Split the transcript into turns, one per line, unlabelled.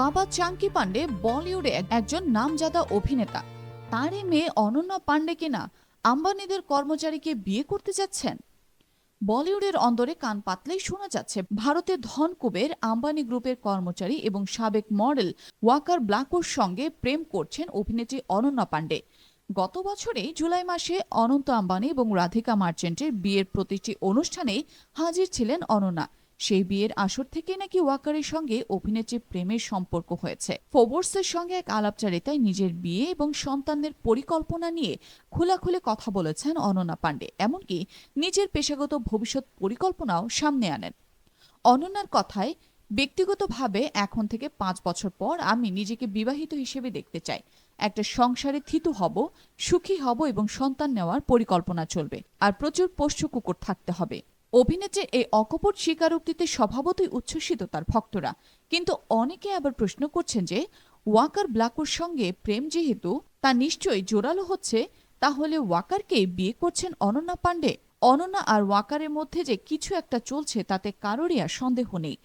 বাবা চাঙ্কি পান্ডে বলিউডে একজন নামজাদা অভিনেতা। তারই মেয়ে অনন্যা পান্ডে কিনা আম্বানিদের কর্মচারীকে বিয়ে করতে যাচ্ছেন? বলিউডের অন্দরে কান পাতলেই শোনা যাচ্ছে, ভারতের ধনকুবের আম্বানি গ্রুপের কর্মচারী এবং সাবেক মডেল ওয়াকার ব্লাকোর সঙ্গে প্রেম করছেন অভিনেত্রী অনন্যা পান্ডে গত বছরে জুলাই মাসে অনন্ত আম্বানি এবং রাধিকা মার্চেন্টের বিয়ের প্রতিটি অনুষ্ঠানে হাজির ছিলেন অনন্যা। সেই বিয়ের আসর থেকে নাকি ওয়াকারের সঙ্গে অভিনেত্রীর প্রেমের সম্পর্ক হয়েছে। ফোবর্সের সঙ্গে এক আলাপচারিতায় নিজের বিয়ে এবং সন্তানদের পরিকল্পনা নিয়ে খোলাখুলি কথা বলেছেন অনন্যা পান্ডে এমনকি নিজের পেশাগত ভবিষ্যৎ পরিকল্পনাও সামনে আনেন। অনন্যার কথায়, ব্যক্তিগতভাবে এখন থেকে পাঁচ বছর পর আমি নিজেকে বিবাহিত হিসেবে দেখতে চাই। একটা সংসারে থিতু হব, সুখী হব এবং সন্তান নেওয়ার পরিকল্পনা চলবে। আর প্রচুর পোষ্য কুকুর থাকতে হবে। অভিনেত্রীর এই অকপট স্বীকারোক্তিতে স্বভাবতই উচ্ছ্বসিত তার ভক্তরা। কিন্তু অনেকে আবার প্রশ্ন করছেন যে, ওয়াকার ব্লাকুর সঙ্গে প্রেম যেহেতু, তা নিশ্চয়ই জোরালো হচ্ছে? তাহলে ওয়াকারকে বিয়ে করছেন অনন্যা পাণ্ডে? অনন্যা আর ওয়াকারের মধ্যে যে কিছু একটা চলছে, তাতে কারোরই আর সন্দেহ নেই।